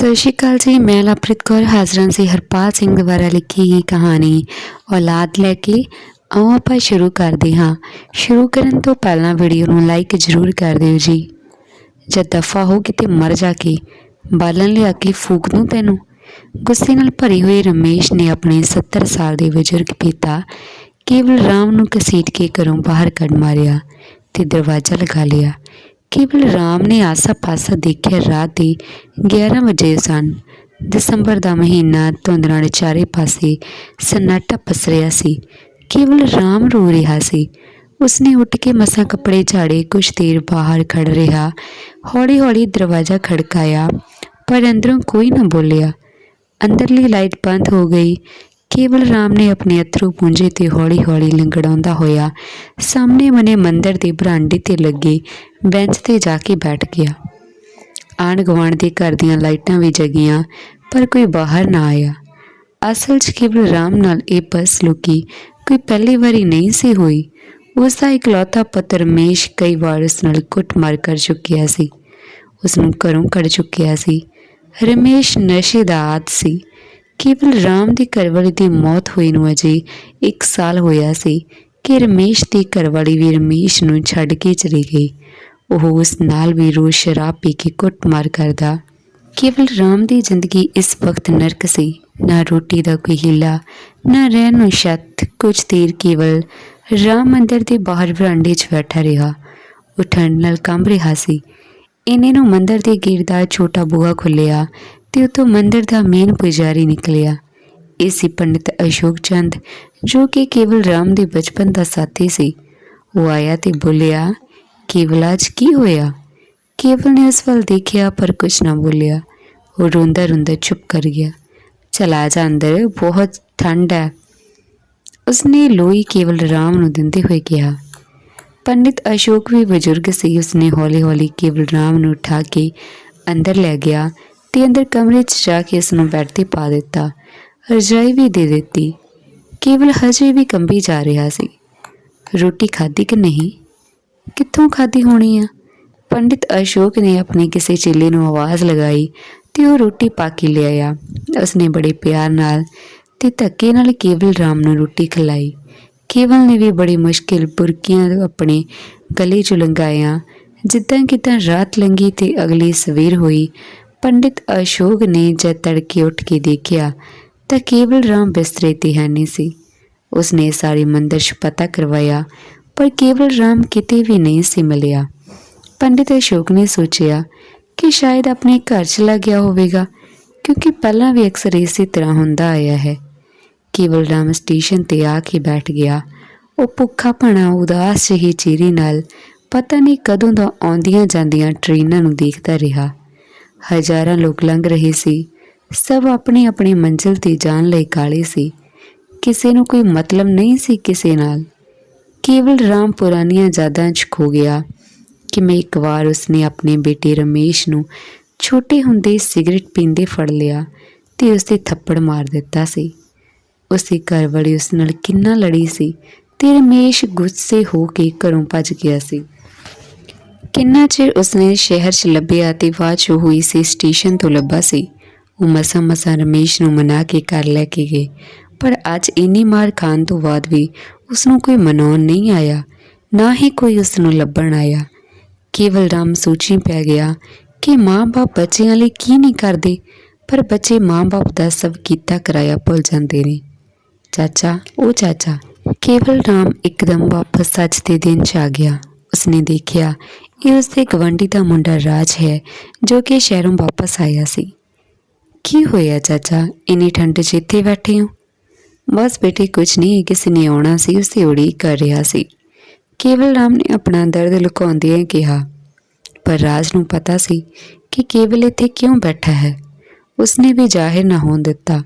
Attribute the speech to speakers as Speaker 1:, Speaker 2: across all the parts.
Speaker 1: ਸਤਿ ਸ਼੍ਰੀ ਅਕਾਲ ਜੀ, ਮੈਂ ਲਵਪ੍ਰੀਤ ਕੌਰ, ਹਾਜ਼ਰਾਂ ਸੀ ਹਰਪਾਲ ਸਿੰਘ ਦੁਆਰਾ ਲਿਖੀ ਗਈ ਕਹਾਣੀ ਔਲਾਦ ਲੈ ਕੇ। ਆਓ ਆਪਾਂ ਸ਼ੁਰੂ ਕਰਦੇ ਹਾਂ। ਸ਼ੁਰੂ ਕਰਨ ਤੋਂ ਪਹਿਲਾਂ ਵੀਡੀਓ ਨੂੰ ਲਾਈਕ ਜ਼ਰੂਰ ਕਰ ਦਿਓ ਜੀ। ਜਦ ਦਫਾ ਹੋ ਕਿਤੇ ਮਰ ਜਾ ਕੇ, ਬਾਲਣ ਲਿਆ ਕੇ ਫੂਕ ਦੂੰ ਤੈਨੂੰ। ਗੁੱਸੇ ਨਾਲ ਭਰੀ ਹੋਈ ਰਮੇਸ਼ ਨੇ ਆਪਣੇ 70 ਸਾਲ ਦੇ ਬਜ਼ੁਰਗ ਪਿਤਾ ਕੇਵਲ ਰਾਮ ਨੂੰ ਘਸੀਟ ਕੇ ਘਰੋਂ ਬਾਹਰ ਕੱਢ ਮਾਰਿਆ ਤੇ ਦਰਵਾਜ਼ਾ ਲਗਾ ਲਿਆ। ਕੇਵਲ ਰਾਮ ਨੇ ਆਸਾ-ਪਾਸਾ ਦੇਖਿਆ, ਰਾਤ ਦੇ 11 ਵਜੇ ਸਨ। ਦਸੰਬਰ ਦਾ ਮਹੀਨਾ ਧੁੰਦ ਨਾਲ ਚਾਰੇ ਪਾਸੇ ਸਨਾਟਾ ਪਸਰਿਆ ਸੀ। ਕੇਵਲ ਰਾਮ ਰੋ ਰਿਹਾ ਸੀ। ਉਸਨੇ ਉੱਠ ਕੇ ਮਸਾਂ ਕੱਪੜੇ ਝਾੜੇ, ਕੁਛ ਦੇਰ ਬਾਹਰ ਖੜ ਰਿਹਾ। ਹੌਲੀ-ਹੌਲੀ ਦਰਵਾਜ਼ਾ ਖੜਕਾਇਆ, ਪਰ ਅੰਦਰੋਂ ਕੋਈ ਨਾ ਬੋਲਿਆ। ਅੰਦਰਲੀ ਲਾਈਟ ਬੰਦ ਹੋ ਗਈ। ਕੇਵਲ ਰਾਮ ਨੇ ਆਪਣੇ ਅਥਰੂ ਪੂੰਝੇ ਤੇ ਹੌਲੀ-ਹੌਲੀ ਲੰਗੜਾਉਂਦਾ ਹੋਇਆ ਸਾਹਮਣੇ ਬਣੇ ਮੰਦਰ ਦੇ ਬਰਾਂਡੇ ਤੇ ਲੱਗੇ ਬੈਂਚ ਤੇ ਜਾ ਕੇ ਬੈਠ ਗਿਆ। ਆਂਢ ਗੁਆਂਢ ਦੇ ਘਰ ਦੀਆਂ ਲਾਈਟਾਂ ਵੀ ਜਗੀਆਂ, ਪਰ ਕੋਈ ਬਾਹਰ ਨਾ ਆਇਆ। ਅਸਲ 'ਚ ਕੇਵਲ ਰਾਮ ਨਾਲ ਇਹ ਬਸ ਲੁਕੀ, ਕੋਈ ਪਹਿਲੀ ਵਾਰੀ ਨਹੀਂ ਸੀ ਹੋਈ। ਉਸ ਦਾ ਇਕਲੌਤਾ ਪੁੱਤ ਰਮੇਸ਼ ਕਈ ਵਾਰ ਉਸ ਨਾਲ ਕੁੱਟਮਾਰ ਕਰ ਚੁੱਕਿਆ ਸੀ। ਉਸ ਨੂੰ ਘਰੋਂ ਕੱਢ ਚੁੱਕਿਆ ਸੀ। ਰਮੇਸ਼ ਨਸ਼ੇ ਦਾ ਆਦ ਸੀ। ਕੇਵਲ ਰਾਮ ਦੀ ਘਰਵਾਲੀ ਦੀ ਮੌਤ ਹੋਈ ਨੂੰ ਅਜੇ 1 ਸਾਲ ਹੋਇਆ ਸੀ ਕਿ ਰਮੇਸ਼ ਦੀ ਘਰਵਾਲੀ ਵੀ ਰਮੇਸ਼ ਨੂੰ ਛੱਡ ਕੇ ਚਲੀ ਗਈ। ਉਹ ਉਸ ਨਾਲ ਵੀ ਰੋਜ਼ ਸ਼ਰਾਬ ਪੀ ਕੇ ਕੁੱਟਮਾਰ ਕਰਦਾ। ਕੇਵਲ ਰਾਮ ਦੀ ਜ਼ਿੰਦਗੀ ਇਸ ਵਕਤ ਨਰਕ ਸੀ। ਨਾ ਰੋਟੀ ਦਾ ਕੋਈ ਹਿੱਲਾ, ਨਾ ਰਹਿਣ ਨੂੰ ਛੱਤ, ਕੁਝ ਦੇਰ ਕੇਵਲ ਰਾਮ ਮੰਦਰ ਦੇ ਬਾਹਰ ਬਰਾਂਡੇ 'ਚ ਬੈਠਾ ਰਿਹਾ। ਉਹ ਠੰਡ ਨਾਲ ਕੰਬ ਰਿਹਾ ਸੀ। ਇਹਨੇ ਨੂੰ ਮੰਦਰ ਦੇ ਗੇਟ ਦਾ ਛੋਟਾ ਬੂਹਾ ਖੁੱਲਿਆ ਤੇ ਉਤੋਂ ਮੰਦਰ ਦਾ ਮੇਨ ਪੁਜਾਰੀ ਨਿਕਲਿਆ। ਇਹ ਸੀ ਪੰਡਿਤ ਅਸ਼ੋਕ ਚੰਦ, ਜੋ ਕਿ ਕੇਵਲ ਰਾਮ ਦੇ ਬਚਪਨ ਦਾ ਸਾਥੀ ਸੀ, ਉਹ ਆਇਆ ਤੇ ਬੋਲਿਆ, ਕੇਵਲ ਅੱਜ ਕੀ ਹੋਇਆ? ਕੇਵਲ ਨੇ ਉਸ ਵੱਲ ਦੇਖਿਆ, ਪਰ ਕੁਝ ਨਾ ਬੋਲਿਆ। ਉਹ ਰੋਂਦਾ ਰੋਂਦਾ ਚੁੱਪ ਕਰ ਗਿਆ। ਚਲਾ ਜਾ ਅੰਦਰ, ਬਹੁਤ ਠੰਡ ਹੈ। ਉਸਨੇ ਲੋਈ ਕੇਵਲ ਰਾਮ ਨੂੰ ਦਿੰਦੇ ਹੋਏ ਕਿਹਾ। ਪੰਡਿਤ ਅਸ਼ੋਕ ਵੀ ਬਜ਼ੁਰਗ ਸੀ, ਉਸਨੇ ਹੌਲੀ-ਹੌਲੀ ਕੇਵਲ ਰਾਮ ਨੂੰ ਉਠਾ ਕੇ ਅੰਦਰ ਲੈ ਗਿਆ ਤੇ ਅੰਦਰ ਕਮਰੇ 'ਚ ਜਾ ਕੇ ਉਸ ਨੂੰ ਬੈੱਡ ਤੇ ਪਾ ਦਿੱਤਾ। ਰਜਾਈ ਵੀ ਦੇ ਦਿੱਤੀ। ਕੇਵਲ ਹਜੇ ਵੀ ਕੰਬੀ ਜਾ ਰਿਹਾ ਸੀ। ਰੋਟੀ ਖਾਧੀ ਕਿ ਨਹੀਂ? ਕਿੱਥੋਂ ਖਾਧੀ ਹੋਣੀ ਆ? ਪੰਡਿਤ ਅਸ਼ੋਕ ਨੇ ਆਪਣੇ ਕਿਸੇ ਚੇਲੇ ਨੂੰ ਆਵਾਜ਼ ਲਗਾਈ ਤੇ ਉਹ ਰੋਟੀ ਪਾ ਕੇ ਲਿਆਇਆ ਉਸਨੇ ਬੜੇ ਪਿਆਰ ਨਾਲ ਤੇ ਧੱਕੇ ਨਾਲ ਕੇਵਲ ਰਾਮ ਨੂੰ ਰੋਟੀ ਖਿਲਾਈ। ਕੇਵਲ ਨੇ ਵੀ ਬੜੀ ਮੁਸ਼ਕਿਲ ਬੁਰਕੀਆਂ ਆਪਣੇ ਗਲੇ 'ਚ ਲੰਗਾਇਆ ਜਿੱਦਾਂ ਕਿਤਾ ਰਾਤ ਲੰਗੀ ਤੇ ਅਗਲੀ ਸਵੇਰ ਹੋਈ ਪੰਡਿਤ ਅਸ਼ੋਕ ਨੇ ਜਦ ਤੜਕੇ ਉੱਠ ਕੇ ਦੇਖਿਆ ਤਾਂ ਕੇਵਲ ਰਾਮ ਬਿਸਤਰੇ ਤੇ ਹੈ ਨਹੀਂ ਸੀ। ਉਸਨੇ ਸਾਰੇ ਮੰਦਰ 'ਚ ਪਤਾ ਕਰਵਾਇਆ, ਪਰ ਕੇਵਲ ਰਾਮ ਕਿਤੇ ਵੀ ਨਹੀਂ ਸੀ ਮਿਲਿਆ। ਪੰਡਿਤ ਅਸ਼ੋਕ ਨੇ ਸੋਚਿਆ ਕਿ ਸ਼ਾਇਦ ਆਪਣੇ ਘਰ ਚਲਾ ਗਿਆ ਹੋਵੇਗਾ, ਕਿਉਂਕਿ ਪਹਿਲਾਂ ਵੀ ਅਕਸਰ ਇਸੇ ਤਰ੍ਹਾਂ ਹੁੰਦਾ ਆਇਆ ਹੈ। ਕੇਵਲ ਰਾਮ ਸਟੇਸ਼ਨ ਤੇ ਆ ਕੇ ਬੈਠ ਗਿਆ। ਉਹ ਭੁੱਖਾ ਭਣਾ ਉਦਾਸ ਜਿਹੀ ਚਿਹਰੇ ਨਾਲ ਪਤਾ ਨਹੀਂ ਕਦੋਂ ਦਾ ਆਉਂਦੀਆਂ ਜਾਂਦੀਆਂ ਟ੍ਰੇਨਾਂ ਨੂੰ ਦੇਖਦਾ ਰਿਹਾ। ਹਜ਼ਾਰਾਂ ਲੋਕ ਲੰਘ ਰਹੇ ਸੀ। ਸਭ ਆਪਣੀ ਆਪਣੀ ਮੰਜ਼ਿਲ ਤੇ ਜਾਣ ਲਈ ਕਾਲੇ ਸੀ। ਕਿਸੇ ਨੂੰ ਕੋਈ ਮਤਲਬ ਨਹੀਂ ਸੀ ਕਿਸੇ ਨਾਲ। ਕੇਵਲ ਰਾਮ ਪੁਰਾਣੀਆਂ ਯਾਦਾਂ 'ਚ ਖੋ ਗਿਆ ਕਿ ਮੈਂ ਇੱਕ ਵਾਰ ਉਸਨੇ ਆਪਣੇ ਬੇਟੇ ਰਮੇਸ਼ ਨੂੰ ਛੋਟੇ ਹੁੰਦੇ ਸਿਗਰਟ ਪੀਂਦੇ ਫੜ ਲਿਆ ਤੇ ਉਸ ਥੱਪੜ ਮਾਰ ਦਿੱਤਾ ਸੀ। ਉਸੇ ਘਰ ਵਾਲੀ ਉਸ ਨਾਲ ਕਿੰਨਾ ਲੜੀ ਸੀ ਤੇ ਰਮੇਸ਼ ਗੁੱਸੇ ਹੋ ਕੇ ਘਰੋਂ ਭੱਜ ਗਿਆ ਸੀ। ਕਿੰਨਾ ਚਿਰ ਉਸਨੇ ਸ਼ਹਿਰ 'ਚ ਲੱਭਿਆ ਤੇ ਬਾਅਦ 'ਚ ਹੋਈ ਸੀ ਸਟੇਸ਼ਨ ਤੋਂ ਲੱਭਾ ਸੀ। ਉਹ ਮਸਾ ਮਸਾ ਰਮੇਸ਼ ਨੂੰ ਮਨਾ ਕੇ ਘਰ ਲੈ ਕੇ ਗਏ। ਪਰ ਅੱਜ ਇੰਨੀ ਮਾਰ ਖਾਣ ਤੋਂ ਬਾਅਦ ਵੀ ਉਸ ਨੂੰ ਕੋਈ ਮਨਾਉਣ ਨਹੀਂ ਆਇਆ, ਨਾ ਹੀ ਕੋਈ ਉਸ ਨੂੰ ਲੱਭਣ ਆਇਆ। ਕੇਵਲ ਰਾਮ ਸੋਚੀ ਪੈ ਗਿਆ ਕਿ ਮਾਂ-ਬਾਪ ਬੱਚਿਆਂ ਲਈ ਕੀ ਨਹੀਂ ਕਰਦੇ, ਪਰ ਬੱਚੇ ਮਾਂ-ਬਾਪ ਦਾ ਸਭ ਕੀਤਾ ਕਰਾਇਆ ਭੁੱਲ ਜਾਂਦੇ ਨੇ। ਚਾਚਾ ਉਹ ਚਾਚਾ, ਕੇਵਲ ਰਾਮ ਇੱਕਦਮ ਵਾਪਸ ਸੱਚ ਦੇ ਦਿਨ ਚ ਆ ਗਿਆ। ਉਸਨੇ ਦੇਖਿਆ ਇਹ ਉਸਦੇ ਗਵੰਡੀ ਦਾ ਮੁੰਡਾ ਰਾਜ ਹੈ, ਜੋ ਕਿ ਸ਼ਹਿਰੋਂ ਵਾਪਸ ਆਇਆ ਸੀ। ਕੀ ਹੋਇਆ ਚਾਚਾ? ਇੰਨੀ ਠੰਡ 'ਚ ਇੱਥੇ ਬੈਠੇ ਹੋ? ਬਸ ਬੇਟੇ ਕੁਝ ਨਹੀਂ, ਕਿਸੇ ਨੇ ਆਉਣਾ ਸੀ ਉਸੇ ਉਡੀਕ ਕਰ ਰਿਹਾ ਸੀ। ਕੇਵਲ ਰਾਮ ਨੇ ਆਪਣਾ ਦਰਦ ਲੁਕਾਉਂਦਿਆਂ ਕਿਹਾ, ਪਰ ਰਾਜ ਨੂੰ ਪਤਾ ਸੀ ਕਿ ਕੇਵਲ ਇੱਥੇ ਕਿਉਂ ਬੈਠਾ ਹੈ। ਉਸਨੇ ਵੀ ਜ਼ਾਹਿਰ ਨਾ ਹੋਣ ਦਿੱਤਾ।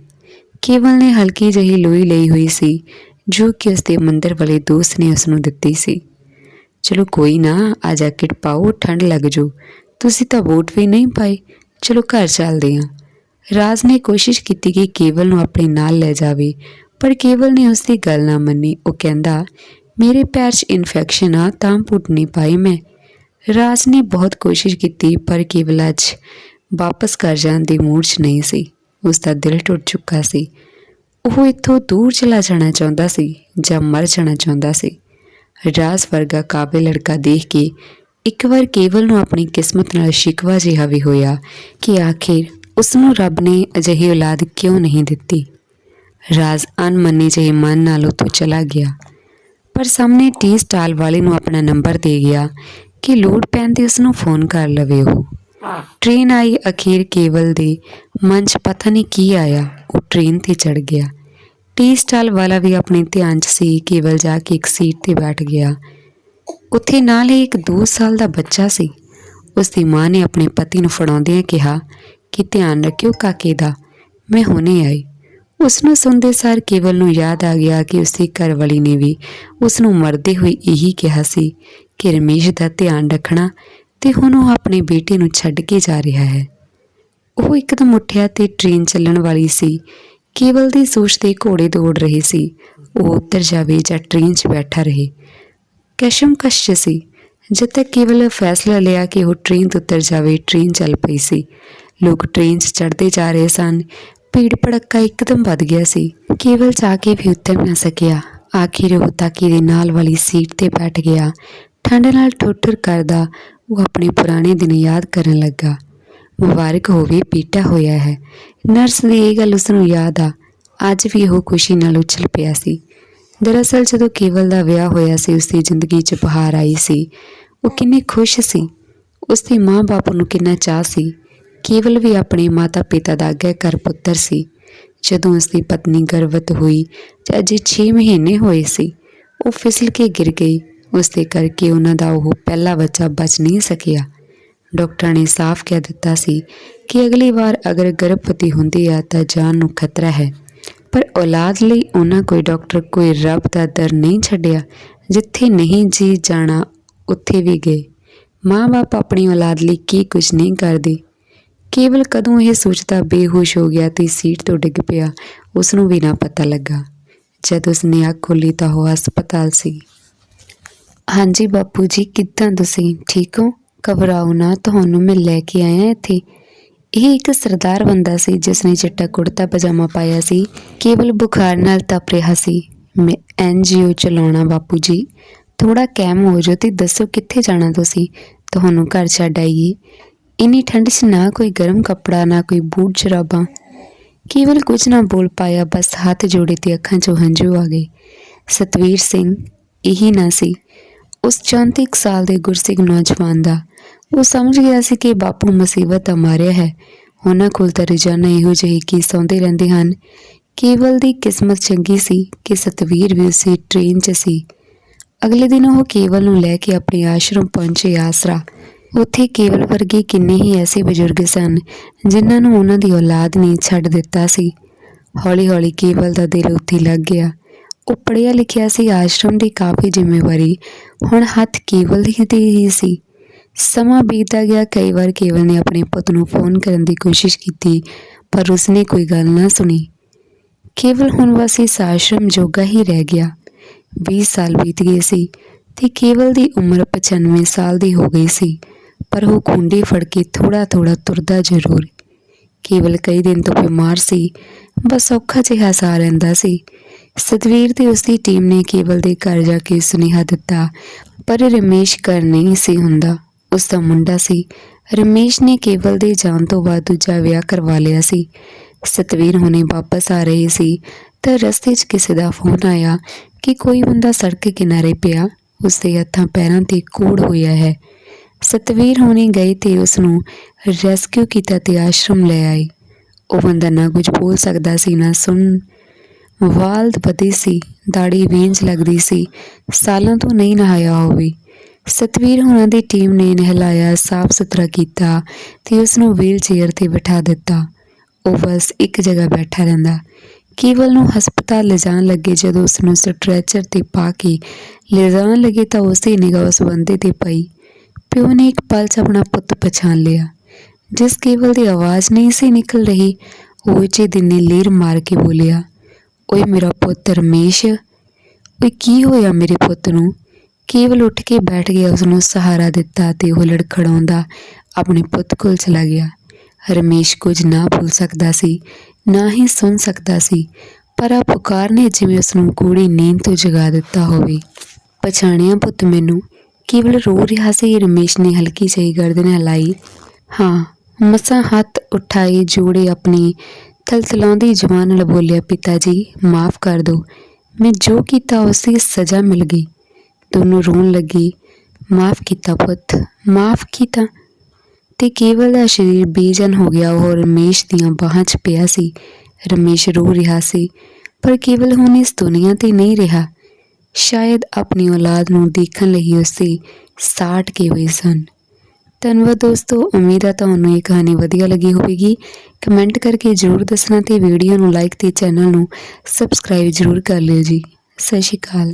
Speaker 1: ਕੇਵਲ ਨੇ ਹਲਕੀ ਜਿਹੀ ਲੋਈ ਲਈ ਹੋਈ ਸੀ, ਜੋ ਕਿ ਉਸਦੇ ਮੰਦਰ ਵਾਲੇ ਦੋਸਤ ਨੇ ਉਸ ਨੂੰ ਦਿੱਤੀ ਸੀ। ਚਲੋ ਕੋਈ ਨਾ, ਆ ਜੈਕਟ ਪਾਓ, ਠੰਡ ਲੱਗ ਜੂ। ਤੁਸੀਂ ਤਾਂ ਬੂਟ ਵੀ ਨਹੀਂ ਪਾਏ ਚਲੋ ਘਰ ਚੱਲਦੇ ਹਾਂ। ਰਾਜ ਨੇ ਕੋਸ਼ਿਸ਼ ਕੀਤੀ ਕਿ ਕੇਵਲ ਨੂੰ ਆਪਣੇ ਨਾਲ ਲੈ ਜਾਵੇ, ਪਰ ਕੇਵਲ ਨੇ ਉਸ ਦੀ ਗੱਲ ਨਾ ਮੰਨੀ। ਉਹ ਕਹਿੰਦਾ, ਮੇਰੇ ਪੈਰ 'ਚ ਇਨਫੈਕਸ਼ਨ ਆ, ਤਾਂ ਬੂਟ ਨਹੀਂ ਪਾਈ ਮੈਂ। ਰਾਜ ਨੇ ਬਹੁਤ ਕੋਸ਼ਿਸ਼ ਕੀਤੀ, ਪਰ ਕੇਵਲ ਅੱਜ ਵਾਪਸ ਘਰ ਜਾਣ ਦੇ ਮੂਡ 'ਚ ਨਹੀਂ ਸੀ। ਉਸ ਦਾ ਦਿਲ ਟੁੱਟ ਚੁੱਕਾ ਸੀ। ਉਹ ਇੱਥੋਂ ਦੂਰ ਚਲਾ ਜਾਣਾ ਚਾਹੁੰਦਾ ਸੀ ਜਾਂ ਮਰ ਜਾਣਾ ਚਾਹੁੰਦਾ ਸੀ। ਰਾਜ ਵਰਗਾ ਕਾਬਿਲ ਲੜਕਾ ਦੇਖ ਕੇ ਇੱਕ ਵਾਰ ਕੇਵਲ ਨੂੰ ਆਪਣੀ ਕਿਸਮਤ ਨਾਲ ਸ਼ਿਕਵਾ ਜਿਹਾ ਵੀ ਹੋਇਆ ਕਿ ਆਖਿਰ ਉਸ ਨੂੰ ਰੱਬ ਨੇ ਅਜਿਹੀ ਔਲਾਦ ਕਿਉਂ ਨਹੀਂ ਦਿੱਤੀ। ਰਾਜ ਅਨਮਨੇ ਜਿਹੇ ਮਨ ਨਾਲ ਉੱਥੋਂ ਚਲਾ ਗਿਆ। ਪਰ ਸਾਹਮਣੇ ਟੀ ਸਟਾਲ ਵਾਲੇ ਨੂੰ ਆਪਣਾ ਨੰਬਰ ਦੇ ਗਿਆ ਕਿ ਲੋੜ ਪੈਣ ਤੇ ਉਸ ਨੂੰ ਫੋਨ ਕਰ ਲਵੇ ਉਹ। ਟ੍ਰੇਨ ਆਈ ਅਖੀਰ ਕੇਵਲ ਦੇ ਮਨ 'ਚ ਪਤਾ ਨਹੀਂ ਕੀ ਆਇਆ, ਉਹ ਟ੍ਰੇਨ ਤੇ ਚੜ ਗਿਆ। ਟੀ ਸਟਾਲ ਵਾਲਾ ਵੀ ਆਪਣੇ ਧਿਆਨ 'ਚ ਸੀ, ਕੇਵਲ ਜਾ ਕੇ ਇੱਕ ਸੀਟ ਤੇ ਬੈਠ ਗਿਆ। ਉੱਥੇ ਨਾਲ ਹੀ ਇੱਕ 2 ਸਾਲ ਦਾ ਬੱਚਾ ਸੀ। ਉਸ ਦੀ ਮਾਂ ਨੇ ਆਪਣੇ ਪਤੀ ਨੂੰ ਫੜਾਉਂਦਿਆਂ ਕਿਹਾ ਕਿ ਧਿਆਨ ਰੱਖਿਓ ਕਾਕੇ ਦਾ, ਮੈਂ ਹੁਣੇ ਆਈ। ਉਸ ਨੂੰ ਸੁਣਦੇ ਸਾਰ ਕੇਵਲ ਨੂੰ ਯਾਦ ਆ ਗਿਆ ਕਿ ਉਸਦੀ ਘਰਵਾਲੀ ਨੇ ਵੀ ਉਸ ਨੂੰ ਮਰਦੇ ਹੋਏ ਇਹੀ ਕਿਹਾ ਸੀ ਕਿ ਰਮੇਸ਼ ਦਾ ਧਿਆਨ ਰੱਖਣਾ ਤੇ ਹੁਣ ਉਹ ਆਪਣੇ ਬੇਟੇ ਨੂੰ ਛੱਡ ਕੇ ਜਾ ਰਿਹਾ ਹੈ। ਉਹ ਇੱਕਦਮ ਉੱਠਿਆ ਤੇ ਟ੍ਰੇਨ ਚੱਲਣ ਵਾਲੀ ਸੀ। ਕੇਵਲ ਦੀ ਸੋਚ ਤੇ ਘੋੜੇ ਦੌੜ ਰਹੇ ਸੀ। ਉਹ ਉੱਤਰ ਜਾਵੇ ਜਾਂ ਟ੍ਰੇਨ 'ਚ ਬੈਠਾ ਰਹੇ। ਕਸ਼ਮਕਸ਼ ਸੀ। ਜਦ ਤੱਕ ਕੇਵਲ ਫੈਸਲਾ ਲਿਆ ਕਿ ਉਹ ਟ੍ਰੇਨ ਤੋਂ ਉੱਤਰ ਜਾਵੇ, ਟ੍ਰੇਨ ਚੱਲ ਪਈ ਸੀ। ਲੋਕ ਟ੍ਰੇਨ 'ਚ ਚੜ੍ਹਦੇ ਜਾ ਰਹੇ ਸਨ। ਭੀੜ ਭੜੱਕਾ ਇੱਕਦਮ ਵੱਧ ਗਿਆ ਸੀ। ਕੇਵਲ ਜਾ ਕੇ ਵੀ ਉੱਤਰ ਨਾ ਸਕਿਆ। ਆਖਿਰ ਉਹ ਤਾਕੀ ਦੇ ਨਾਲ ਵਾਲੀ ਸੀਟ ਤੇ ਬੈਠ ਗਿਆ। ਠੰਡ ਨਾਲ ਠੋਠਰ ਕਰਦਾ ਉਹ ਆਪਣੇ ਪੁਰਾਣੇ ਦਿਨ ਯਾਦ ਕਰਨ ਲੱਗਾ। ਮੁਬਾਰਕ ਹੋਵੇ, ਪੀਟਾ ਹੋਇਆ ਹੈ। ਨਰਸ ਦੀ ਇਹ ਗੱਲ ਉਸ ਨੂੰ ਯਾਦ ਆ। ਅੱਜ ਵੀ ਉਹ ਖੁਸ਼ੀ ਨਾਲ ਉਛਲ ਪਿਆ ਸੀ। ਦਰਅਸਲ ਜਦੋਂ ਕੇਵਲ ਦਾ ਵਿਆਹ ਹੋਇਆ ਸੀ ਉਸ ਦੀ ਜ਼ਿੰਦਗੀ 'ਚ ਬਹਾਰ ਆਈ ਸੀ। ਉਹ ਕਿੰਨੀ ਖੁਸ਼ ਸੀ। ਉਸ ਦੇ ਮਾਂ-ਬਾਪ ਨੂੰ ਕਿੰਨਾ ਚਾਹ ਸੀ। ਕੇਵਲ ਵੀ ਆਪਣੇ ਮਾਤਾ-ਪਿਤਾ ਦਾ ਆਗਿਆਕਾਰ ਪੁੱਤਰ ਸੀ। ਜਦੋਂ ਉਸ ਦੀ ਪਤਨੀ ਗਰਭਵਤ ਹੋਈ ਤੇ ਅਜੇ 6 ਮਹੀਨੇ ਹੋਏ ਸੀ। ਉਹ ਫਿਸਲ ਕੇ ਗਿਰ ਗਈ। ਉਸ ਦੇ ਕਰਕੇ ਉਹਨਾਂ ਦਾ ਉਹ ਪਹਿਲਾ ਬੱਚਾ ਬਚ ਨਹੀਂ ਸਕਿਆ। ਡਾਕਟਰ ਨੇ ਸਾਫ਼ ਕਹਿ ਦਿੱਤਾ ਸੀ ਕਿ ਅਗਲੀ ਵਾਰ ਅਗਰ ਗਰਭਵਤੀ ਹੁੰਦੀ ਆ ਤਾਂ ਜਾਨ ਨੂੰ ਖਤਰਾ ਹੈ। ਪਰ ਔਲਾਦ ਲਈ ਉਹਨਾਂ ਕੋਈ ਡਾਕਟਰ ਕੋਈ ਰੱਬ ਦਾ ਦਰ ਨਹੀਂ ਛੱਡਿਆ, ਜਿੱਥੇ ਨਹੀਂ ਜੀ ਜਾਣਾ ਉੱਥੇ ਵੀ ਗਏ। ਮਾਂ-ਬਾਪ ਆਪਣੀ ਔਲਾਦ ਲਈ ਕੀ ਕੁਝ ਨਹੀਂ ਕਰਦੇ। ਕੇਵਲ ਕਦੋਂ ਇਹ ਸੋਚਦਾ ਬੇਹੋਸ਼ ਹੋ ਗਿਆ ਤੇ ਸੀਟ ਤੋਂ ਡਿੱਗ ਪਿਆ ਉਸ ਨੂੰ ਵੀ ਨਾ ਪਤਾ ਲੱਗਾ। ਜਦ ਉਸਨੇ ਅੱਖ ਖੋਲੀ ਤਾਂ ਉਹ ਹਸਪਤਾਲ ਸੀ। ਹਾਂਜੀ ਬਾਪੂ ਜੀ, ਕਿੱਦਾਂ ਤੁਸੀਂ? ਠੀਕ ਹੋ? ਘਬਰਾਓ ਨਾ, ਤੁਹਾਨੂੰ ਮੈਂ ਲੈ ਕੇ ਆਇਆ ਇੱਥੇ। ਇਹ ਇੱਕ ਸਰਦਾਰ ਬੰਦਾ ਸੀ ਜਿਸ ਨੇ ਚਿੱਟਾ ਕੁੜਤਾ, ਪਜਾਮਾ ਪਾਇਆ ਸੀ। ਕੇਵਲ ਬੁਖਾਰ ਨਾਲ ਤਪ ਰਿਹਾ ਸੀ। ਮੈਂ ਐਨਜੀਓ ਚਲਾਉਣਾ, ਬਾਪੂ ਜੀ। ਥੋੜਾ ਕੈਮ ਹੋ ਜਾਓ ਤੇ ਦੱਸੋ ਕਿੱਥੇ ਜਾਣਾ ਤੁਸੀਂ। ਤੁਹਾਨੂੰ ਘਰ ਛੱਡ ਆਈਏ। ਇੰਨੀ ਠੰਡ 'ਚ ਨਾ ਕੋਈ ਗਰਮ ਕੱਪੜਾ, ਨਾ ਕੋਈ ਬੂਟ ਜਰਾਬਾਂ ਕੇਵਲ ਕੁਝ ਨਾ ਬੋਲ ਪਾਇਆ, ਬਸ ਹੱਥ ਜੋੜੇ ਤੇ ਅੱਖਾਂ 'ਚੋਂ ਹੰਝੂ ਆ ਗਏ। ਸਤਵੀਰ ਸਿੰਘ, ਇਹੀ ਨਾ ਸੀ। ਉਸ 34 ਇੱਕ ਸਾਲ ਦੇ ਗੁਰਸਿੱਖ ਨੌਜਵਾਨ ਦਾ। ਉਹ ਸਮਝ ਗਿਆ ਸੀ ਕਿ ਬਾਪੂ ਮੁਸੀਬਤ ਆ ਮਾਰਿਆ ਹੈ। ਉਹਨਾਂ ਕੋਲ ਤਾਂ ਰੋਜ਼ਾਨਾ ਇਹੋ ਜਿਹੇ ਕੀ ਸੌਂਦੇ ਰਹਿੰਦੇ ਹਨ। ਕੇਵਲ ਦੀ ਕਿਸਮਤ ਚੰਗੀ ਸੀ ਕਿ ਸਤਵੀਰ ਵੀ ਉਸੇ ਟ੍ਰੇਨ 'ਚ ਸੀ। ਅਗਲੇ ਦਿਨ ਉਹ ਕੇਵਲ ਨੂੰ ਲੈ ਕੇ ਆਪਣੇ ਆਸ਼ਰਮ ਪਹੁੰਚੇ ਆਸਰਾ। ਉੱਥੇ ਕੇਵਲ ਵਰਗੇ ਕਿੰਨੇ ਹੀ ਐਸੇ ਬਜ਼ੁਰਗ ਸਨ, ਜਿਨ੍ਹਾਂ ਨੂੰ ਉਹਨਾਂ ਦੀ ਔਲਾਦ ਨੇ ਛੱਡ ਦਿੱਤਾ ਸੀ। ਹੌਲੀ-ਹੌਲੀ ਕੇਵਲ ਦਾ ਦਿਲ ਉੱਥੇ ਲੱਗ ਗਿਆ। ਉਹ ਪੜ੍ਹਿਆ ਲਿਖਿਆ ਸੀ ਆਸ਼ਰਮ ਦੀ ਕਾਫੀ ਜ਼ਿੰਮੇਵਾਰੀ। ਹੁਣ ਹੱਥ ਕੇਵਲ ਦੀ ਹੀ ਸੀ। ਸਮਾਂ ਬੀਤਦਾ ਗਿਆ, ਕਈ ਵਾਰ ਕੇਵਲ ਨੇ ਆਪਣੇ ਪੁੱਤ ਨੂੰ ਫੋਨ ਕਰਨ ਦੀ ਕੋਸ਼ਿਸ਼ ਕੀਤੀ, ਪਰ ਉਸਨੇ ਕੋਈ ਗੱਲ ਨਾ ਸੁਣੀ। ਕੇਵਲ ਹੁਣ ਬਸ ਇਸ ਆਸ਼ਰਮ ਜੋਗਾ ਹੀ ਰਹਿ ਗਿਆ। 20 ਸਾਲ ਬੀਤ ਗਏ ਸੀ ਤੇ ਕੇਵਲ ਦੀ ਉਮਰ 95 ਸਾਲ ਦੀ ਹੋ ਗਈ ਸੀ, ਪਰ ਉਹ ਖੁੰਡੀ ਫੜ ਕੇ ਥੋੜਾ ਥੋੜਾ ਤੁਰਦਾ ਜ਼ਰੂਰ। ਕੇਵਲ ਕਈ ਦਿਨ ਤੋਂ ਬਿਮਾਰ ਸੀ, ਬਸ ਔਖਾ ਜਿਹਾ ਸਾਹ ਰਹਿੰਦਾ ਸੀ। ਸਤਵੀਰ ਤੇ ਉਸਦੀ ਟੀਮ ਨੇ ਕੇਵਲ ਦੇ ਘਰ ਜਾ ਕੇ ਸੁਨੇਹਾ ਦਿੱਤਾ, ਪਰ ਰਮੇਸ਼ ਘਰ ਨਹੀਂ ਸੀ ਹੁੰਦਾ। ਉਸ ਦਾ ਮੁੰਡਾ ਸੀ। ਰਮੇਸ਼ ਨੇ ਕੇਵਲ ਦੇ ਜਾਣ ਤੋਂ ਬਾਅਦ ਦੂਜਾ ਵਿਆਹ ਕਰਵਾ ਲਿਆ ਸੀ। ਸਤਵੀਰ ਹੁਣੇ ਵਾਪਸ ਆ ਰਹੇ ਸੀ, ਤਾਂ ਰਸਤੇ 'ਚ ਕਿਸੇ ਦਾ ਫੋਨ ਆਇਆ ਕਿ ਕੋਈ ਬੰਦਾ ਸੜਕ ਕਿਨਾਰੇ ਪਿਆ। ਉਸ ਦੇ ਹੱਥਾਂ ਪੈਰਾਂ ਤੇ ਕੋੜ ਹੋਇਆ ਹੈ। ਸਤਵੀਰ ਹੁਣੇ ਗਏ ਤੇ ਉਸ ਨੂੰ ਰੈਸਕਿਊ ਕੀਤਾ ਤੇ ਆਸ਼ਰਮ ਲੈ ਆਈ ਉਹ ਬੰਦਾ ਨਾ ਕੁਝ ਬੋਲ ਸਕਦਾ ਸੀ, ਨਾ ਸੁਣ ਵਾਲ ਵਧੀ ਸੀ, ਦਾੜੀ ਵੇਂਜ ਲੱਗਦੀ ਸੀ। ਸਾਲਾਂ ਤੋਂ ਨਹੀਂ ਨਹਾਇਆ ਹੋਵੇ ਸਤਵੀਰ ਹੁਣਾਂ ਦੀ ਟੀਮ ਨੇ ਨਹਿਲਾਇਆ ਸਾਫ਼ ਸੁਥਰਾ ਕੀਤਾ ਤੇ ਉਸ ਨੂੰ ਵੀਲ ਚੇਅਰ ਤੇ ਬਿਠਾ ਦਿੱਤਾ। ਉਹ ਬਸ ਇੱਕ ਜਗ੍ਹਾ ਬੈਠਾ ਰਹਿੰਦਾ। ਕੇਵਲ ਨੂੰ ਹਸਪਤਾਲ ਲਿਜਾਣ ਲੱਗੇ ਜਦੋਂ ਉਸ ਨੂੰ ਸਟ੍ਰੈਚਰ ਤੇ ਪਾ ਕੇ ਲਿਜਾਣ ਲੱਗੇ ਤਾਂ ਉਸ ਦੀ ਨਿਗਾਹ ਉਸ ਬੰਦੇ ਤੇ ਪਈ। ਪਿਓ ਨੇ ਇੱਕ ਪਲ 'ਚ ਆਪਣਾ ਪੁੱਤ ਪਛਾਣ ਲਿਆ। ਜਿਸ ਕੇਵਲ ਦੀ ਆਵਾਜ਼ ਨਹੀਂ ਸੀ ਨਿਕਲ ਰਹੀ, ਉਹ ਉੱਚੇ ਦਿਨ ਲੀਰ ਮਾਰ ਕੇ ਬੋਲਿਆ ਓਏ ਮੇਰਾ ਪੁੱਤ ਰਮੇਸ਼, ਓਏ ਕੀ ਹੋਇਆ ਮੇਰੇ ਪੁੱਤ ਨੂੰ? ਕੇਵਲ ਉੱਠ ਕੇ ਬੈਠ ਗਿਆ ਉਸ ਨੂੰ ਸਹਾਰਾ ਦਿੱਤਾ ਤੇ ਉਹ ਲੜਖੜਾਉਂਦਾ ਆਪਣੇ ਪੁੱਤ ਕੋਲ ਚਲਾ ਗਿਆ। ਰਮੇਸ਼ ਕੁਝ ਨਾ ਭੁੱਲ ਸਕਦਾ ਸੀ, ਨਾ ਹੀ ਸੁਣ ਸਕਦਾ ਸੀ, ਪਰ ਆ ਪੁਕਾਰ ਨੇ ਜਿਵੇਂ ਉਸ ਨੂੰ ਕੂੜੀ ਨੀਂਦ ਤੋਂ ਜਗਾ ਦਿੱਤਾ ਹੋਵੇ। ਪਛਾਣਿਆ ਪੁੱਤ ਮੈਨੂੰ, ਕੇਵਲ ਰੋ ਰਿਹਾ ਸੀ, ਰਮੇਸ਼ ਨੇ ਹਲਕੀ ਜਿਹੀ ਗਰਦਨ ਹਿਲਾਈ। ਹਾਂ, ਮਸਾਂ ਹੱਥ ਉਠਾਏ, ਜੋੜੇ ਆਪਣੀ ਥਲਥਲਾਉਂਦੀ ਜਵਾਨ ਨਾਲ ਬੋਲਿਆ ਪਿਤਾ ਜੀ ਮਾਫ ਕਰ ਦਿਓ ਮੈਂ ਜੋ ਕੀਤਾ, ਉਸ ਦੀ ਸਜ਼ਾ ਮਿਲ ਗਈ। ਦੋਨੋਂ ਰੋਣ ਲੱਗੀ, ਮਾਫ ਕੀਤਾ ਪੁੱਤ, ਮਾਫ ਕੀਤਾ। ਤੇ ਕੇਵਲ ਦਾ ਸਰੀਰ ਬੇਜਨ ਹੋ ਗਿਆ, ਉਹ ਰਮੇਸ਼ ਦੀਆਂ ਬਾਹਾਂ 'ਚ ਪਿਆ ਸੀ। ਰਮੇਸ਼ ਰੋ ਰਿਹਾ ਸੀ, ਪਰ ਕੇਵਲ ਹੁਣ ਇਸ ਦੁਨੀਆ ਤੇ ਨਹੀਂ ਰਿਹਾ। ਸ਼ਾਇਦ ਆਪਣੀ ਔਲਾਦ ਨੂੰ ਦੇਖਣ ਲਈ ਉਸੇ ਸਾਟ ਕੇ ਹੋਏ ਸਨ। ਧੰਨਵਾਦ ਦੋਸਤੋ, ਉਮੀਦ ਹੈ ਤੁਹਾਨੂੰ ਇਹ ਕਹਾਣੀ ਵਧੀਆ ਲੱਗੀ ਹੋਵੇਗੀ। ਕਮੈਂਟ ਕਰਕੇ ਜਰੂਰ ਦੱਸਣਾ ਤੇ ਵੀਡੀਓ ਨੂੰ ਲਾਈਕ ਤੇ ਚੈਨਲ ਨੂੰ ਸਬਸਕ੍ਰਾਈਬ ਜਰੂਰ ਕਰ ਲਿਓ ਜੀ। ਸਤਿ ਸ਼੍ਰੀ ਅਕਾਲ।